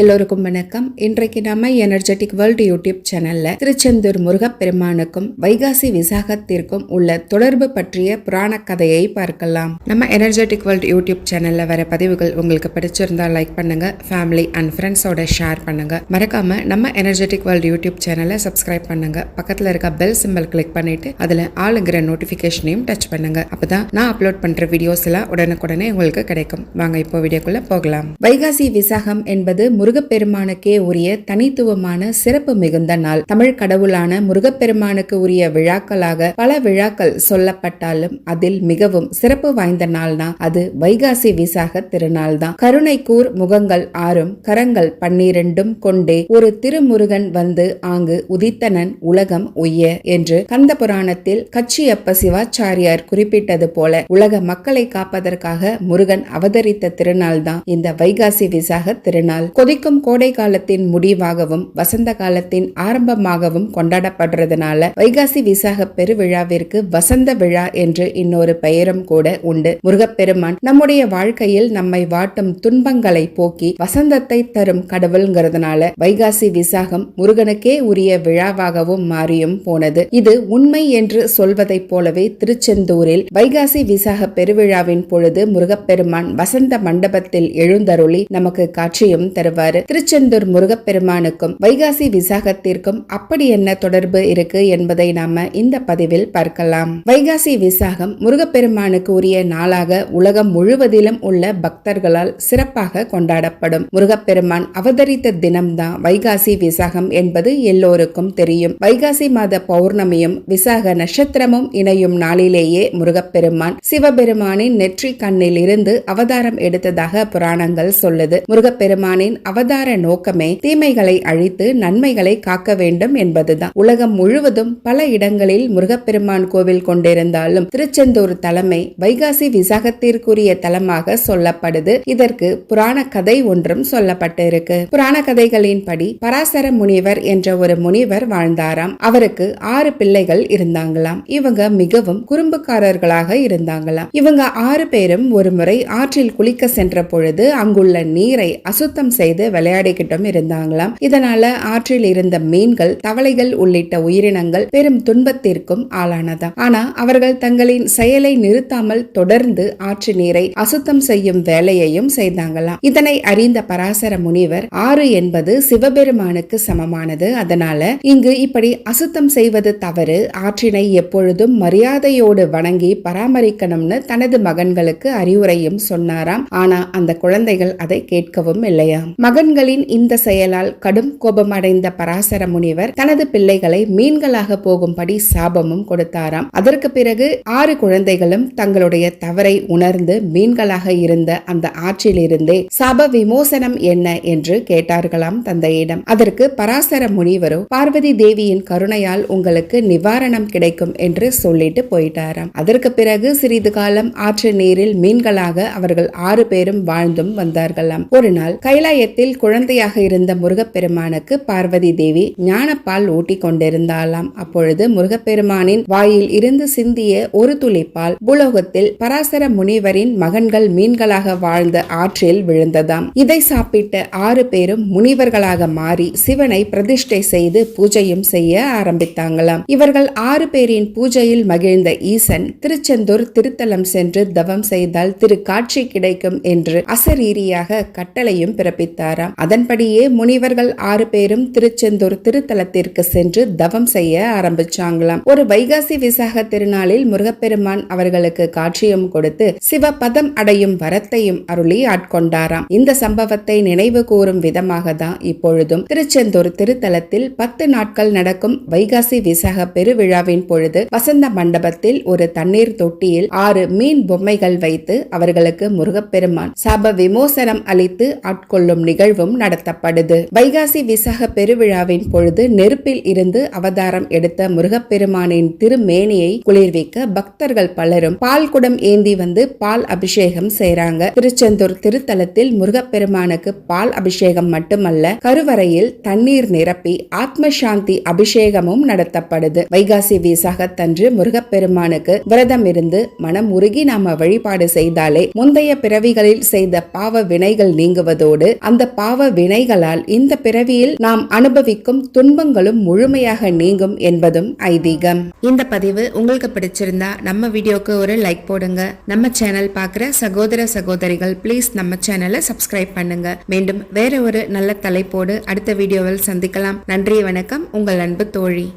எல்லோருக்கும் வணக்கம். இன்றைக்கு நாம எனர்ஜெட்டிக் வேர்ல்டு யூடியூப் சேனல்ல திருச்செந்தூர் முருகப்பெருமானுக்கும் வைகாசி விசாகத்திற்கும் உள்ள தொடர்பு பற்றிய புராண கதையை பார்க்கலாம். நம்ம எனர்ஜெட்டிக் வேர்ல்டு யூடியூப் சேனல்ல வர பதிவுகள் உங்களுக்கு பிடிச்சிருந்தா லைக் பண்ணுங்க ஃபேமிலி அண்ட் ஃப்ரெண்ட்ஸோட ஷேர் பண்ணுங்க. மறக்காம நம்ம எனர்ஜெட்டிக் வேர்ல்டு யூடியூப் சேனலை சப்ஸ்கிரைப் பண்ணுங்க. பக்கத்துல இருக்க பெல் சிம்பல் கிளிக் பண்ணிட்டு அதுல ஆளுங்கிற நோட்டிபிகேஷனையும் டச் பண்ணுங்க. அப்பதான் நான் அப்லோட் பண்ற வீடியோஸ் எல்லாம் உடனுக்குடனே உங்களுக்கு கிடைக்கும். வாங்க இப்போ வீடியோக்குள்ள போகலாம். வைகாசி விசாகம் என்பது முருகப்பெருமானுக்கே உரிய தனித்துவமான சிறப்பு மிகுந்த நாள். தமிழ் கடவுளான முருகப்பெருமானுக்கு உரிய விழாக்களாக பல விழாக்கள் சொல்லப்பட்டாலும் அதில் மிகவும் சிறப்பு வாய்ந்த நாள்னா அது வைகாசி விசாக திருநாள் தான். கூர் முகங்கள் ஆறும் கரங்கள் பன்னிரண்டும் கொண்டே ஒரு திருமுருகன் வந்து ஆங்கு உதித்தனன் உலகம் உய்ய என்று கந்த புராணத்தில் கச்சியப்ப சிவாச்சாரியார் குறிப்பிட்டது போல உலக மக்களை காப்பதற்காக முருகன் அவதரித்த திருநாள் தான் இந்த வைகாசி விசாக திருநாள். கொதிக்கும் கோடை காலத்தின் முடிவாகவும் வசந்த காலத்தின் ஆரம்பமாகவும் கொண்டாடப்படுறதுனால வைகாசி விசாக பெருவிழாவிற்கு வசந்த விழா என்று இன்னொரு பெயரும் கூட உண்டு. முருகப்பெருமான் நம்முடைய வாழ்க்கையில் நம்மை வாட்டும் துன்பங்களை போக்கி வசந்தத்தை தரும் கடவுள்ங்கிறதுனால வைகாசி விசாகம் முருகனுக்கே உரிய விழாவாகவும் மாறியும் போனது. இது உண்மை என்று சொல்வதைப் போலவே திருச்செந்தூரில் வைகாசி விசாக பெருவிழாவின் பொழுது முருகப்பெருமான் வசந்த மண்டபத்தில் எழுந்தருளி நமக்கு காட்சியும் தருவார். திருச்செந்தூர் முருகப்பெருமானுக்கும் வைகாசி விசாகத்திற்கும் அப்படி என்ன தொடர்பு இருக்கு என்பதை நாம இந்த பதிவில் பார்க்கலாம். வைகாசி விசாகம் முருகப்பெருமானுக்கு உரிய நாளாக உலகம் முழுவதிலும் உள்ள பக்தர்களால் சிறப்பாக கொண்டாடப்படும். முருகப்பெருமான் அவதரித்த தினம்தான் வைகாசி விசாகம் என்பது எல்லோருக்கும் தெரியும். வைகாசி மாத பௌர்ணமியும் விசாக நட்சத்திரமும் இணையும் நாளிலேயே முருகப்பெருமான் சிவபெருமானின் நெற்றி கண்ணில் இருந்து அவதாரம் எடுத்ததாக புராணங்கள் சொல்லுது. முருகப்பெருமானின் அவதார நோக்கமே தீமைகளை அழித்து நன்மைகளை காக்க வேண்டும் என்பதுதான். உலகம் முழுவதும் பல இடங்களில் முருகப்பெருமான் கோவில் கொண்டிருந்தாலும் திருச்செந்தூர் தலைமை வைகாசி விசாகத்திற்குரிய தலமாக சொல்லப்படுது. இதற்கு புராண கதை ஒன்றும் சொல்லப்பட்டிருக்கு. புராண கதைகளின்படி பராசர முனிவர் என்ற ஒரு முனிவர் வாழ்ந்தாராம். அவருக்கு ஆறு பிள்ளைகள் இருந்தாங்களாம். இவங்க மிகவும் குறும்புக்காரர்களாக இருந்தாங்களாம். இவங்க ஆறு பேரும் ஒரு முறை ஆற்றில் குளிக்க சென்ற பொழுது அங்குள்ள நீரை அசுத்தம் செய்து விளையாடிக்கிட்டும் இருந்தாங்களாம். இதனால ஆற்றில் இருந்த மீன்கள் தவளைகள் உள்ளிட்ட உயிரினங்கள் பெரும் துன்பத்திற்கும் ஆளானதாம். ஆனா அவர்கள் தங்களின் செயலை நிறுத்தாமல் தொடர்ந்து ஆற்று நீரை அசுத்தம் செய்யும் வேலையையும் செய்தாங்களாம். இதனை அறிந்த பராசர முனிவர் ஆறு என்பது சிவபெருமானுக்கு சமமானது. அதனால இங்கு இப்படி அசுத்தம் செய்வது தவறு. ஆற்றினை எப்பொழுதும் மரியாதையோடு வணங்கி பராமரிக்கணும்னு தனது மகன்களுக்கு அறிவுரையும் சொன்னாராம். ஆனா அந்த குழந்தைகள் அதை கேட்கவும் இல்லையா மகன்களின் இந்த செயலால் கடும் கோபமடைந்த பராசர முனிவர் தனது பிள்ளைகளை மீன்களாக போகும்படி சாபமும் கொடுத்தாராம். அதற்கு பிறகு ஆறு குழந்தைகளும் தங்களுடைய தவறை உணர்ந்து மீன்களாக இருந்த அந்த ஆற்றிலிருந்தே சாப விமோசனம் என்ன என்று கேட்டார்களாம் தந்தையிடம். அதற்கு பராசர முனிவரோ பார்வதி தேவியின் கருணையால் உங்களுக்கு நிவாரணம் கிடைக்கும் என்று சொல்லிட்டு போயிட்டாராம். அதற்கு பிறகு சிறிது காலம் ஆற்று நீரில் மீன்களாக அவர்கள் ஆறு பேரும் வாழ்ந்தும் வந்தார்களாம். ஒரு நாள் கைலாயத்தில் குழந்தையாக இருந்த முருகப்பெருமானுக்கு பார்வதி தேவி ஞானப்பால் ஊட்டி கொண்டிருந்தாளாம். அப்பொழுது முருகப்பெருமானின் வாயில் இருந்து சிந்திய ஒரு துளிப்பால் பூலோகத்தில் பராசர முனிவரின் மகன்கள் மீன்களாக வாழ்ந்த ஆற்றில் விழுந்ததாம். இதை சாப்பிட்ட ஆறு பேரும் முனிவர்களாக மாறி சிவனை பிரதிஷ்டை செய்து பூஜையும் செய்ய ஆரம்பித்தாங்களாம். இவர்கள் ஆறு பேரின் பூஜையில் மகிழ்ந்த ஈசன் திருச்செந்தூர் திருத்தலம் சென்று தவம் செய்தால் திரு காட்சி கிடைக்கும் என்று அசரீரியாக கட்டளையும் பிறப்பித்தார். பிறப்பித்தாராம் அதன்படியே முனிவர்கள் ஆறு பேரும் திருச்செந்தூர் திருத்தலத்திற்கு சென்று தவம் செய்ய ஆரம்பிச்சாங்களாம். ஒரு வைகாசி விசாக திருநாளில் முருகப்பெருமான் அவர்களுக்கு காட்சியும் கொடுத்து சிவபதம் அடையும் வரத்தையும் அருளி ஆட்கொண்டாராம். இந்த சம்பவத்தை நினைவு கூறும் விதமாக தான் இப்பொழுதும் திருச்செந்தூர் திருத்தலத்தில் பத்து நாட்கள் நடக்கும் வைகாசி விசாக பெருவிழாவின் பொழுது வசந்த மண்டபத்தில் ஒரு தண்ணீர் தொட்டியில் ஆறு மீன் பொம்மைகள் வைத்து அவர்களுக்கு முருகப்பெருமான் சாப விமோசனம் அளித்து ஆட்கொள்ளும் நிகழ்ச்சி நிகழ்வும் நடத்தப்படுது. வைகாசி விசாக பெருவிழாவின் பொழுது நெருப்பில் இருந்து அவதாரம் எடுத்த முருகப்பெருமானின் திருமேனியை குளிர்விக்க பக்தர்கள் பலரும் பால் குடம் ஏந்தி வந்து பால் அபிஷேகம் செய்றாங்க. திருச்செந்தூர் திருத்தலத்தில் முருகப்பெருமானுக்கு பால் அபிஷேகம் மட்டுமல்ல கருவறையில் தண்ணீர் நிரப்பி ஆத்ம சாந்தி அபிஷேகமும் நடத்தப்படுது. வைகாசி விசாகத்தன்று முருகப்பெருமானுக்கு விரதம் இருந்து மனம் உருகி நாம வழிபாடு செய்தாலே முந்தைய பிறவிகளில் செய்த பாவ வினைகள் நீங்குவதோடு அந்த பாவ வினைகளால் இந்த பிறவியில் நாம் அனுபவிக்கும் துன்பங்களும் முழுமையாக நீங்கும் என்பதும் ஐதீகம். இந்த பதிவு உங்களுக்கு பிடிச்சிருந்தா நம்ம வீடியோக்கு ஒரு லைக் போடுங்க. நம்ம சேனல் பார்க்குற சகோதர சகோதரிகள் ப்ளீஸ் நம்ம சேனலை சப்ஸ்கிரைப் பண்ணுங்க. மீண்டும் வேற ஒரு நல்ல தலைப்போடு அடுத்த வீடியோவில் சந்திக்கலாம். நன்றி வணக்கம். உங்கள் அன்பு தோழி.